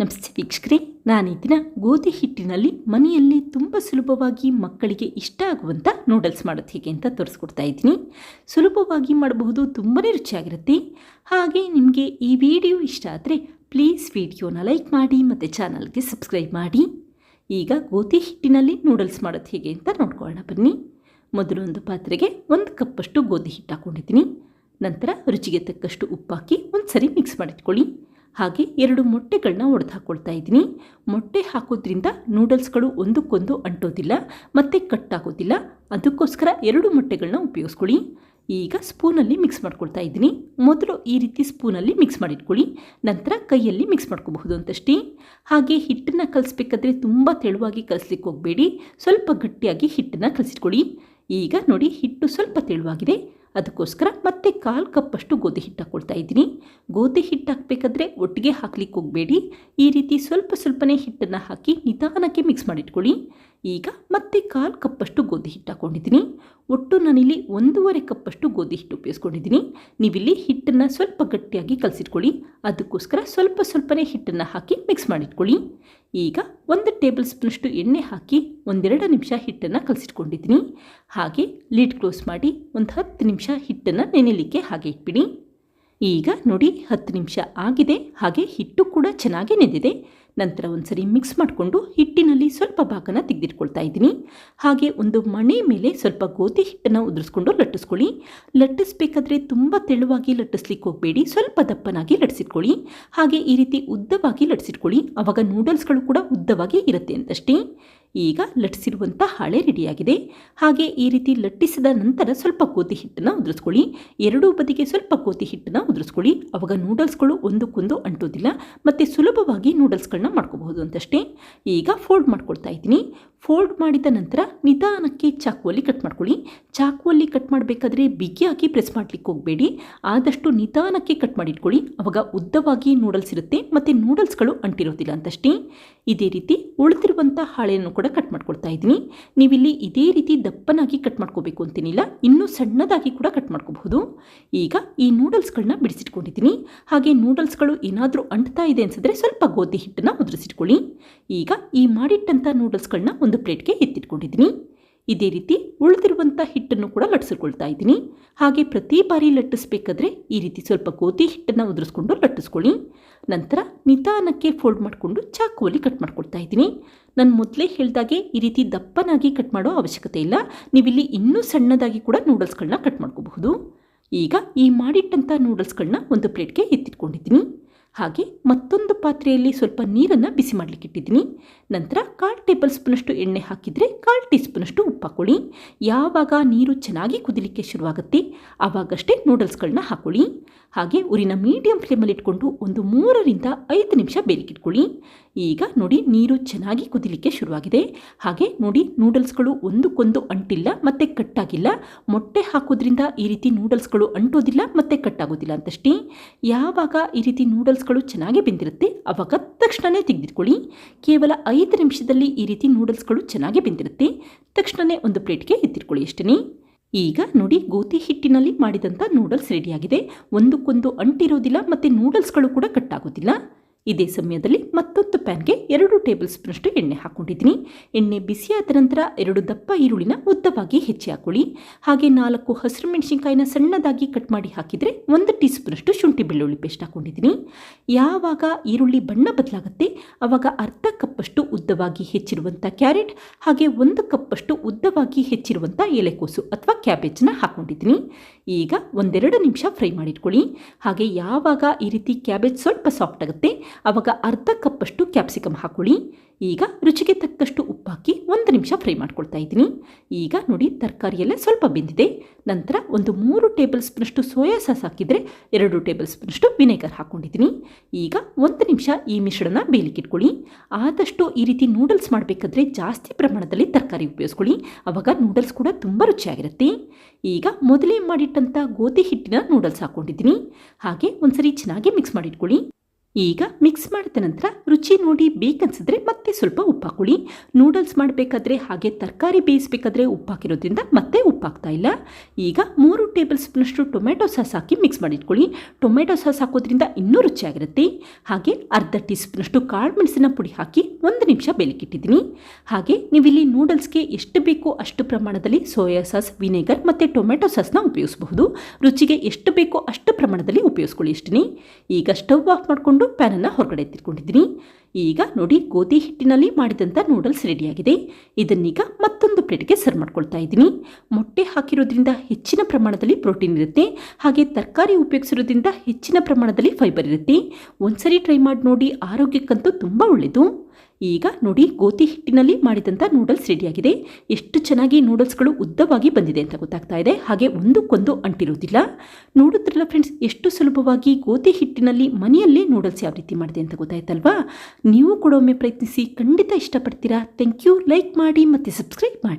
ನಮಸ್ತೆ ವೀಕ್ಷಕರೇ ನಾನು ಈ ದಿನ ಗೋಧಿ ಹಿಟ್ಟಿನಲ್ಲಿ ಮನೆಯಲ್ಲಿ ತುಂಬ ಸುಲಭವಾಗಿ ಮಕ್ಕಳಿಗೆ ಇಷ್ಟ ಆಗುವಂಥ ನೂಡಲ್ಸ್ ಮಾಡೋದು ಹೇಗೆ ಅಂತ ತೋರಿಸ್ಕೊಡ್ತಾ ಇದ್ದೀನಿ. ಸುಲಭವಾಗಿ ಮಾಡಬಹುದು ತುಂಬಾ ರುಚಿಯಾಗಿರುತ್ತೆ. ಹಾಗೆ ನಿಮಗೆ ಈ ವಿಡಿಯೋ ಇಷ್ಟ ಆದರೆ ಪ್ಲೀಸ್ ವಿಡಿಯೋನ ಲೈಕ್ ಮಾಡಿ, ಮತ್ತು ಚಾನಲ್ಗೆ ಸಬ್ಸ್ಕ್ರೈಬ್ ಮಾಡಿ. ಈಗ ಗೋಧಿ ಹಿಟ್ಟಿನಲ್ಲಿ ನೂಡಲ್ಸ್ ಮಾಡೋದು ಹೇಗೆ ಅಂತ ನೋಡ್ಕೊಳ್ಳೋಣ ಬನ್ನಿ. ಮೊದಲು ಒಂದು ಪಾತ್ರೆಗೆ ಒಂದು ಕಪ್ಪಷ್ಟು ಗೋಧಿ ಹಿಟ್ಟು ಹಾಕ್ಕೊಂಡಿದ್ದೀನಿ ನಂತರ ರುಚಿಗೆ ತಕ್ಕಷ್ಟು ಉಪ್ಪು ಹಾಕಿ ಒಂದು ಸರಿ ಮಿಕ್ಸ್ ಮಾಡಿಟ್ಕೊಳ್ಳಿ. ಹಾಗೆ ಎರಡು ಮೊಟ್ಟೆಗಳನ್ನ ಒಡೆದು ಹಾಕ್ಕೊಳ್ತಾ ಇದ್ದೀನಿ. ಮೊಟ್ಟೆ ಹಾಕೋದ್ರಿಂದ ನೂಡಲ್ಸ್ಗಳು ಒಂದಕ್ಕೊಂದು ಅಂಟೋದಿಲ್ಲ, ಮತ್ತು ಕಟ್ಟಾಗೋದಿಲ್ಲ. ಅದಕ್ಕೋಸ್ಕರ ಎರಡು ಮೊಟ್ಟೆಗಳನ್ನ ಉಪಯೋಗಿಸ್ಕೊಳ್ಳಿ. ಈಗ ಸ್ಪೂನಲ್ಲಿ ಮಿಕ್ಸ್ ಮಾಡ್ಕೊಳ್ತಾ ಇದ್ದೀನಿ. ಮೊದಲು ಈ ರೀತಿ ಸ್ಪೂನಲ್ಲಿ ಮಿಕ್ಸ್ ಮಾಡಿಟ್ಕೊಳ್ಳಿ. ನಂತರ ಕೈಯಲ್ಲಿ ಮಿಕ್ಸ್ ಮಾಡ್ಕೋಬಹುದು ಅಂತಷ್ಟೇ. ಹಾಗೆ ಹಿಟ್ಟನ್ನು ಕಲಿಸ್ಬೇಕಾದ್ರೆ ತುಂಬ ತೆಳುವಾಗಿ ಕಲಿಸ್ಲಿಕ್ಕೆ ಹೋಗಬೇಡಿ. ಸ್ವಲ್ಪ ಗಟ್ಟಿಯಾಗಿ ಹಿಟ್ಟನ್ನು ಕಲಿಸಿಟ್ಕೊಳ್ಳಿ. ಈಗ ನೋಡಿ ಹಿಟ್ಟು ಸ್ವಲ್ಪ ತೆಳುವಾಗಿದೆ. ಅದಕ್ಕೋಸ್ಕರ ಮತ್ತೆ ಕಾಲು ಕಪ್ಪಷ್ಟು ಗೋಧಿ ಹಿಟ್ಟು ಹಾಕ್ಕೊಳ್ತಾ ಇದ್ದೀನಿ. ಗೋಧಿ ಹಿಟ್ಟು ಹಾಕಬೇಕಾದ್ರೆ ಒಟ್ಟಿಗೆ ಹಾಕ್ಲಿಕ್ಕೆ ಹೋಗಬೇಡಿ. ಈ ರೀತಿ ಸ್ವಲ್ಪ ಸ್ವಲ್ಪನೇ ಹಿಟ್ಟನ್ನು ಹಾಕಿ ನಿಧಾನಕ್ಕೆ ಮಿಕ್ಸ್ ಮಾಡಿಟ್ಕೊಳ್ಳಿ. ಈಗ ಮತ್ತೆ ಕಾಲು ಕಪ್ಪಷ್ಟು ಗೋಧಿ ಹಿಟ್ಟು ಹಾಕ್ಕೊಂಡಿದ್ದೀನಿ ಒಟ್ಟು ನಾನಿಲ್ಲಿ ಒಂದೂವರೆ ಕಪ್ಪಷ್ಟು ಗೋಧಿ ಹಿಟ್ಟು ಉಪಯೋಗಿಸ್ಕೊಂಡಿದ್ದೀನಿ. ನೀವಿಲ್ಲಿ ಹಿಟ್ಟನ್ನು ಸ್ವಲ್ಪ ಗಟ್ಟಿಯಾಗಿ ಕಲಸಿಟ್ಕೊಳ್ಳಿ. ಅದಕ್ಕೋಸ್ಕರ ಸ್ವಲ್ಪ ಸ್ವಲ್ಪನೇ ಹಿಟ್ಟನ್ನು ಹಾಕಿ ಮಿಕ್ಸ್ ಮಾಡಿಟ್ಕೊಳ್ಳಿ. ಈಗ ಒಂದು ಟೇಬಲ್ ಸ್ಪೂನಷ್ಟು ಎಣ್ಣೆ ಹಾಕಿ ಒಂದೆರಡು ನಿಮಿಷ ಹಿಟ್ಟನ್ನು ಕಲಸಿಟ್ಕೊಂಡಿದ್ದೀನಿ. ಹಾಗೆ ಲೀಡ್ ಕ್ಲೋಸ್ ಮಾಡಿ ಒಂದು ಹತ್ತು ನಿಮಿಷ ಹಿಟ್ಟನ್ನು ನೆನೆಲಿಕ್ಕೆ ಹಾಗೆ ಇಟ್ಬಿಡಿ. ಈಗ ನೋಡಿ, ಹತ್ತು ನಿಮಿಷ ಆಗಿದೆ. ಹಾಗೆ ಹಿಟ್ಟು ಕೂಡ ಚೆನ್ನಾಗಿ ನೆಂದಿದೆ. ನಂತರ ಒಂದ್ಸರಿ ಮಿಕ್ಸ್ ಮಾಡಿಕೊಂಡು ಹಿಟ್ಟಿನಲ್ಲಿ ಸ್ವಲ್ಪ ಭಾಗನ ತೆಗೆದಿಟ್ಕೊಳ್ತಾ ಇದ್ದೀನಿ. ಹಾಗೆ ಒಂದು ಮಣೆ ಮೇಲೆ ಸ್ವಲ್ಪ ಗೋಧಿ ಹಿಟ್ಟನ್ನು ಉದುರಿಸ್ಕೊಂಡು ಲಟ್ಟಿಸ್ಕೊಳ್ಳಿ. ಲಟ್ಟಿಸ್ಬೇಕಾದ್ರೆ ತುಂಬ ತೆಳುವಾಗಿ ಲಟ್ಟಿಸ್ಲಿಕ್ಕೆ ಹೋಗಬೇಡಿ. ಸ್ವಲ್ಪ ದಪ್ಪನಾಗಿ ಲಟ್ಟಿಸಿಟ್ಕೊಳ್ಳಿ. ಹಾಗೆ ಈ ರೀತಿ ಉದ್ದವಾಗಿ ಲಟ್ಟಿಸಿಟ್ಕೊಳ್ಳಿ. ಆವಾಗ ನೂಡಲ್ಸ್ಗಳು ಕೂಡ ಉದ್ದವಾಗಿ ಇರುತ್ತೆ ಅಂತಷ್ಟೇ. ಈಗ ಲಟ್ಟಿಸಿರುವಂಥ ಹಾಳೆ ರೆಡಿಯಾಗಿದೆ. ಹಾಗೆ ಈ ರೀತಿ ಲಟ್ಟಿಸಿದ ನಂತರ ಸ್ವಲ್ಪ ಕೋತಿ ಹಿಟ್ಟನ್ನು ಉದುರಿಸ್ಕೊಳ್ಳಿ. ಎರಡೂ ಬದಿಗೆ ಸ್ವಲ್ಪ ಕೋತಿ ಹಿಟ್ಟನ್ನು ಉದುರಿಸ್ಕೊಳ್ಳಿ. ಅವಾಗ ನೂಡಲ್ಸ್ಗಳು ಒಂದಕ್ಕೊಂದು ಅಂಟೋದಿಲ್ಲ. ಮತ್ತು ಸುಲಭವಾಗಿ ನೂಡಲ್ಸ್ಗಳನ್ನ ಮಾಡ್ಕೋಬಹುದು ಅಂತಷ್ಟೇ. ಈಗ ಫೋಲ್ಡ್ ಮಾಡ್ಕೊಳ್ತಾ ಇದ್ದೀನಿ. ಫೋಲ್ಡ್ ಮಾಡಿದ ನಂತರ ನಿಧಾನಕ್ಕೆ ಚಾಕುವಲ್ಲಿ ಕಟ್ ಮಾಡ್ಕೊಳ್ಳಿ. ಚಾಕುವಲ್ಲಿ ಕಟ್ ಮಾಡಬೇಕಾದ್ರೆ ಬಿಗಿಯಾಗಿ ಪ್ರೆಸ್ ಮಾಡಲಿಕ್ಕೆ ಹೋಗಬೇಡಿ. ಆದಷ್ಟು ನಿಧಾನಕ್ಕೆ ಕಟ್ ಮಾಡಿಟ್ಕೊಳ್ಳಿ. ಅವಾಗ ಉದ್ದವಾಗಿ ನೂಡಲ್ಸ್ ಇರುತ್ತೆ. ಮತ್ತು ನೂಡಲ್ಸ್ಗಳು ಅಂಟಿರೋದಿಲ್ಲ ಅಂತಷ್ಟೇ. ಇದೇ ರೀತಿ ಉಳಿದಿರುವಂಥ ಹಾಳೆಯನ್ನು ಕೂಡ ಕಟ್ ಮಾಡ್ಕೊಳ್ತಾ ಇದ್ದೀನಿ. ನೀವಿಲ್ಲಿ ಇದೇ ರೀತಿ ದಪ್ಪನಾಗಿ ಕಟ್ ಮಾಡ್ಕೋಬೇಕು ಅಂತೇನಿಲ್ಲ, ಇನ್ನೂ ಸಣ್ಣದಾಗಿ ಕೂಡ ಕಟ್ ಮಾಡ್ಕೋಬಹುದು. ಈಗ ಈ ನೂಡಲ್ಸ್ಗಳನ್ನ ಬಿಡಿಸಿಟ್ಕೊಂಡಿದ್ದೀನಿ. ಹಾಗೆ ನೂಡಲ್ಸ್ಗಳು ಏನಾದರೂ ಅಂಟ್ತಾ ಇದೆ ಅನ್ಸಿದ್ರೆ ಸ್ವಲ್ಪ ಗೋಧಿ ಹಿಟ್ಟನ್ನು ಉದುರಿಸಿಟ್ಕೊಳ್ಳಿ ಈಗ ಈ ಮಾಡಿಟ್ಟಂಥ ನೂಡಲ್ಸ್ಗಳನ್ನ ಒಂದು ಪ್ಲೇಟ್ಗೆ ಎತ್ತಿಟ್ಕೊಂಡಿದ್ದೀನಿ. ಇದೇ ರೀತಿ ಉಳಿದಿರುವಂಥ ಹಿಟ್ಟನ್ನು ಕೂಡ ಲಟ್ಟಿಸ್ಕೊಳ್ತಾ ಇದ್ದೀನಿ. ಹಾಗೆ ಪ್ರತಿ ಬಾರಿ ಲಟ್ಟಿಸ್ಬೇಕಾದ್ರೆ ಈ ರೀತಿ ಸ್ವಲ್ಪ ಗೋಧಿ ಹಿಟ್ಟನ್ನು ಉದುರಿಸ್ಕೊಂಡು ಲಟ್ಟಿಸ್ಕೊಳ್ಳಿ. ನಂತರ ನಿಧಾನಕ್ಕೆ ಫೋಲ್ಡ್ ಮಾಡಿಕೊಂಡು ಚಾಕುವಲ್ಲಿ ಕಟ್ ಮಾಡ್ಕೊಳ್ತಾ ಇದ್ದೀನಿ. ನಾನು ಮೊದಲೇ ಹೇಳಿದಾಗೆ ಈ ರೀತಿ ದಪ್ಪನಾಗಿ ಕಟ್ ಮಾಡೋ ಅವಶ್ಯಕತೆ ಇಲ್ಲ. ನೀವಿಲ್ಲಿ ಇನ್ನೂ ಸಣ್ಣದಾಗಿ ಕೂಡ ನೂಡಲ್ಸ್ಗಳನ್ನ ಕಟ್ ಮಾಡ್ಕೋಬಹುದು. ಈಗ ಈ ಮಾಡಿಟ್ಟಂಥ ನೂಡಲ್ಸ್ಗಳನ್ನ ಒಂದು ಪ್ಲೇಟ್ಗೆ ಎತ್ತಿಟ್ಕೊಂಡಿದ್ದೀನಿ. ಹಾಗೆ ಮತ್ತೊಂದು ಪಾತ್ರೆಯಲ್ಲಿ ಸ್ವಲ್ಪ ನೀರನ್ನು ಬಿಸಿ ಮಾಡಲಿಕ್ಕೆ ಇಟ್ಟಿದ್ದೀನಿ. ನಂತರ ಕಾಲು ಟೇಬಲ್ ಸ್ಪೂನಷ್ಟು ಎಣ್ಣೆ ಹಾಕಿದರೆ ಕಾಲು ಟೀ ಸ್ಪೂನಷ್ಟು ಉಪ್ಪು ಹಾಕ್ಕೊಳ್ಳಿ ಯಾವಾಗ ನೀರು ಚೆನ್ನಾಗಿ ಕುದಿಲಿಕ್ಕೆ ಶುರುವಾಗುತ್ತೆ ಆವಾಗಷ್ಟೇ ನೂಡಲ್ಸ್ಗಳನ್ನ ಹಾಕ್ಕೊಳ್ಳಿ ಹಾಗೆ ಉರಿನ ಮೀಡಿಯಂ ಫ್ಲೇಮಲ್ಲಿ ಇಟ್ಕೊಂಡು ಒಂದು ಮೂರರಿಂದ ಐದು ನಿಮಿಷ ಬೇಲಿಕ್ಕಿಟ್ಕೊಳ್ಳಿ ಈಗ ನೋಡಿ ನೀರು ಚೆನ್ನಾಗಿ ಕುದಿಲಿಕ್ಕೆ ಶುರುವಾಗಿದೆ. ಹಾಗೆ ನೋಡಿ ನೂಡಲ್ಸ್ಗಳು ಒಂದಕ್ಕೊಂದು ಅಂಟಿಲ್ಲ ಮತ್ತು ಕಟ್ಟಾಗಿಲ್ಲ. ಮೊಟ್ಟೆ ಹಾಕೋದ್ರಿಂದ ಈ ರೀತಿ ನೂಡಲ್ಸ್ಗಳು ಅಂಟೋದಿಲ್ಲ ಮತ್ತು ಕಟ್ಟಾಗೋದಿಲ್ಲ ಅಂತಷ್ಟೇ. ಯಾವಾಗ ಈ ರೀತಿ ನೂಡಲ್ಸ್ಗಳು ಚೆನ್ನಾಗಿ ಬೆಂದಿರುತ್ತೆ, ಅವಾಗ ತಕ್ಷಣವೇ ತೆಗೆದಿಟ್ಕೊಳ್ಳಿ. ಕೇವಲ ಐದು ನಿಮಿಷದಲ್ಲಿ ಈ ರೀತಿ ನೂಡಲ್ಸ್ಗಳು ಚೆನ್ನಾಗಿ ಬೆಂದಿರುತ್ತೆ ತಕ್ಷಣವೇ ಒಂದು ಪ್ಲೇಟ್ಗೆ ಎತ್ತಿಟ್ಕೊಳ್ಳಿ ಅಷ್ಟೇ ಈಗ ನೋಡಿ, ಗೋಧಿ ಹಿಟ್ಟಿನಲ್ಲಿ ಮಾಡಿದಂಥ ನೂಡಲ್ಸ್ ರೆಡಿಯಾಗಿದೆ. ಒಂದಕ್ಕೊಂದು ಅಂಟಿರೋದಿಲ್ಲ, ಮತ್ತು ನೂಡಲ್ಸ್ಗಳು ಕೂಡ ಕಟ್ಟಾಗೋದಿಲ್ಲ ಇದೇ ಸಮಯದಲ್ಲಿ ಮತ್ತೊಂದು ಪ್ಯಾನ್ಗೆ ಎರಡು ಟೇಬಲ್ ಸ್ಪೂನಷ್ಟು ಎಣ್ಣೆ ಹಾಕ್ಕೊಂಡಿದ್ದೀನಿ. ಎಣ್ಣೆ ಬಿಸಿಯಾದ ನಂತರ ಎರಡು ದಪ್ಪ ಈರುಳ್ಳಿನ ಉದ್ದವಾಗಿ ಹೆಚ್ಚಿ ಹಾಕೊಳ್ಳಿ ಹಾಗೆ ನಾಲ್ಕು ಹಸಿರು ಮೆಣಸಿನ್ಕಾಯಿನ ಸಣ್ಣದಾಗಿ ಕಟ್ ಮಾಡಿ ಹಾಕಿದರೆ ಒಂದು ಟೀ ಸ್ಪೂನಷ್ಟು ಶುಂಠಿ ಬೆಳ್ಳುಳ್ಳಿ ಪೇಸ್ಟ್ ಹಾಕ್ಕೊಂಡಿದ್ದೀನಿ. ಯಾವಾಗ ಈರುಳ್ಳಿ ಬಣ್ಣ ಬದಲಾಗುತ್ತೆ ಆವಾಗ ಅರ್ಧ ಕಪ್ಪಷ್ಟು ಉದ್ದವಾಗಿ ಹೆಚ್ಚಿರುವಂಥ ಕ್ಯಾರೆಟ್, ಹಾಗೆ ಒಂದು ಕಪ್ಪಷ್ಟು ಉದ್ದವಾಗಿ ಹೆಚ್ಚಿರುವಂಥ ಎಲೆಕೋಸು ಅಥವಾ ಕ್ಯಾಬೇಜನ್ನ ಹಾಕ್ಕೊಂಡಿದ್ದೀನಿ ಈಗ ಒಂದೆರಡು ನಿಮಿಷ ಫ್ರೈ ಮಾಡಿಟ್ಕೊಳ್ಳಿ. ಹಾಗೆ ಯಾವಾಗ ಈ ರೀತಿ ಕ್ಯಾಬೇಜ್ ಸ್ವಲ್ಪ ಸಾಫ್ಟ್ ಆಗುತ್ತೆ ಆವಾಗ ಅರ್ಧ ಕಪ್ಪಷ್ಟು ಕ್ಯಾಪ್ಸಿಕಮ್ ಹಾಕ್ಕೊಳ್ಳಿ ಈಗ ರುಚಿಗೆ ತಕ್ಕಷ್ಟು ಉಪ್ಪಾಕಿ ಒಂದು ನಿಮಿಷ ಫ್ರೈ ಮಾಡ್ಕೊಳ್ತಾ ಇದ್ದೀನಿ. ಈಗ ನೋಡಿ ತರಕಾರಿಯೆಲ್ಲ ಸ್ವಲ್ಪ ಬೆಂದಿದೆ. ನಂತರ ಒಂದು ಮೂರು ಟೇಬಲ್ ಸ್ಪೂನಷ್ಟು ಸೋಯಾ ಸಾಸ್ ಹಾಕಿದರೆ ಎರಡು ಟೇಬಲ್ ಸ್ಪೂನಷ್ಟು ವಿನೆಗರ್ ಹಾಕ್ಕೊಂಡಿದ್ದೀನಿ ಈಗ ಒಂದು ನಿಮಿಷ ಈ ಮಿಶ್ರಣ ಬೇಲಿಕ್ಕಿಟ್ಕೊಳ್ಳಿ ಆದಷ್ಟು ಈ ರೀತಿ ನೂಡಲ್ಸ್ ಮಾಡಬೇಕಾದ್ರೆ ಜಾಸ್ತಿ ಪ್ರಮಾಣದಲ್ಲಿ ತರಕಾರಿ ಉಪಯೋಗಿಸ್ಕೊಳ್ಳಿ. ಅವಾಗ ನೂಡಲ್ಸ್ ಕೂಡ ತುಂಬ ರುಚಿಯಾಗಿರುತ್ತೆ. ಈಗ ಮೊದಲೇ ಮಾಡಿಟ್ಟಂಥ ಗೋಧಿ ಹಿಟ್ಟಿನ ನೂಡಲ್ಸ್ ಹಾಕ್ಕೊಂಡಿದ್ದೀನಿ. ಹಾಗೆ ಒಂದ್ಸರಿ ಚೆನ್ನಾಗಿ ಮಿಕ್ಸ್ ಮಾಡಿಟ್ಕೊಳ್ಳಿ. ಈಗ ಮಿಕ್ಸ್ ಮಾಡಿದ ನಂತರ ರುಚಿ ನೋಡಿ ಬೇಕನ್ಸಿದ್ರೆ ಮತ್ತೆ ಸ್ವಲ್ಪ ಉಪ್ಪು ಹಾಕೊಳ್ಳಿ ನೂಡಲ್ಸ್ ಮಾಡಬೇಕಾದ್ರೆ ಹಾಗೆ ತರಕಾರಿ ಬೇಯಿಸಬೇಕಾದ್ರೆ ಉಪ್ಪಾಕಿರೋದ್ರಿಂದ ಮತ್ತೆ ಉಪ್ಪಾಗ್ತಾ ಇಲ್ಲ. ಈಗ ಮೂರು ಟೇಬಲ್ ಸ್ಪೂನಷ್ಟು ಟೊಮೆಟೊ ಸಾಸ್ ಹಾಕಿ ಮಿಕ್ಸ್ ಮಾಡಿಟ್ಕೊಳ್ಳಿ. ಟೊಮೆಟೊ ಸಾಸ್ ಹಾಕೋದ್ರಿಂದ ಇನ್ನೂ ರುಚಿಯಾಗಿರುತ್ತೆ. ಹಾಗೆ ಅರ್ಧ ಟೀ ಸ್ಪೂನಷ್ಟು ಕಾಳು ಮೆಣಸಿನ ಪುಡಿ ಹಾಕಿ ಒಂದು ನಿಮಿಷ ಬೇಲಿಕ್ಕಿಟ್ಟಿದ್ದೀನಿ. ಹಾಗೆ ನೀವಿಲ್ಲಿ ನೂಡಲ್ಸ್ಗೆ ಎಷ್ಟು ಬೇಕೋ ಅಷ್ಟು ಪ್ರಮಾಣದಲ್ಲಿ ಸೋಯಾ ಸಾಸ್, ವಿನೆಗರ್ ಮತ್ತು ಟೊಮೆಟೊ ಸಾಸ್ನ ಉಪಯೋಗಿಸಬಹುದು. ರುಚಿಗೆ ಎಷ್ಟು ಬೇಕೋ ಅಷ್ಟು ಪ್ರಮಾಣದಲ್ಲಿ ಉಪಯೋಗಿಸ್ಕೊಳ್ಳಿ ಇಷ್ಟೀನಿ ಈಗ ಸ್ಟವ್ ಆಫ್ ಮಾಡಿಕೊಂಡು ಪ್ಯಾನನ್ನು ಹೊರಗಡೆ ಎತ್ತಿಟ್ಕೊಂಡಿದ್ದೀನಿ. ಈಗ ನೋಡಿ ಗೋಧಿ ಹಿಟ್ಟಿನಲ್ಲಿ ಮಾಡಿದಂಥ ನೂಡಲ್ಸ್ ರೆಡಿಯಾಗಿದೆ ಇದನ್ನೀಗ ಪ್ಲೇಟ್ಗೆ ಸರ್ವ್ ಮಾಡ್ಕೊಳ್ತಾ ಇದ್ದೀನಿ. ಮೊಟ್ಟೆ ಹಾಕಿರೋದ್ರಿಂದ ಹೆಚ್ಚಿನ ಪ್ರಮಾಣದಲ್ಲಿ ಪ್ರೋಟೀನ್ ಇರುತ್ತೆ. ಹಾಗೆ ತರಕಾರಿ ಉಪಯೋಗಿಸಿರೋದ್ರಿಂದ ಹೆಚ್ಚಿನ ಪ್ರಮಾಣದಲ್ಲಿ ಫೈಬರ್ ಇರುತ್ತೆ. ಒಂದ್ಸರಿ ಟ್ರೈ ಮಾಡಿ ನೋಡಿ, ಆರೋಗ್ಯಕ್ಕಂತೂ ತುಂಬ ಒಳ್ಳೆಯದು ಈಗ ನೋಡಿ, ಗೋಧಿ ಹಿಟ್ಟಿನಲ್ಲಿ ಮಾಡಿದಂಥ ನೂಡಲ್ಸ್ ರೆಡಿಯಾಗಿದೆ. ಎಷ್ಟು ಚೆನ್ನಾಗಿ ನೂಡಲ್ಸ್ಗಳು ಉದ್ದವಾಗಿ ಬಂದಿದೆ ಅಂತ ಗೊತ್ತಾಗ್ತಾ ಇದೆ. ಹಾಗೆ ಒಂದಕ್ಕೊಂದು ಅಂಟಿರೋದಿಲ್ಲ. ನೋಡುತ್ತಿರಲ್ಲ ಫ್ರೆಂಡ್ಸ್, ಎಷ್ಟು ಸುಲಭವಾಗಿ ಗೋಧಿ ಹಿಟ್ಟಿನಲ್ಲಿ ಮನೆಯಲ್ಲೇ ನೂಡಲ್ಸ್ ಯಾವ ರೀತಿ ಮಾಡಿದೆ ಅಂತ ಗೊತ್ತಾಯ್ತಲ್ವಾ? ನೀವು ಕೂಡ ಒಮ್ಮೆ ಪ್ರಯತ್ನಿಸಿ, ಖಂಡಿತ ಇಷ್ಟಪಡ್ತೀರಾ? Thank you. ಲೈಕ್ ಮಾಡಿ ಮತ್ತು ಸಬ್ಸ್ಕ್ರೈಬ್ ಮಾಡಿ.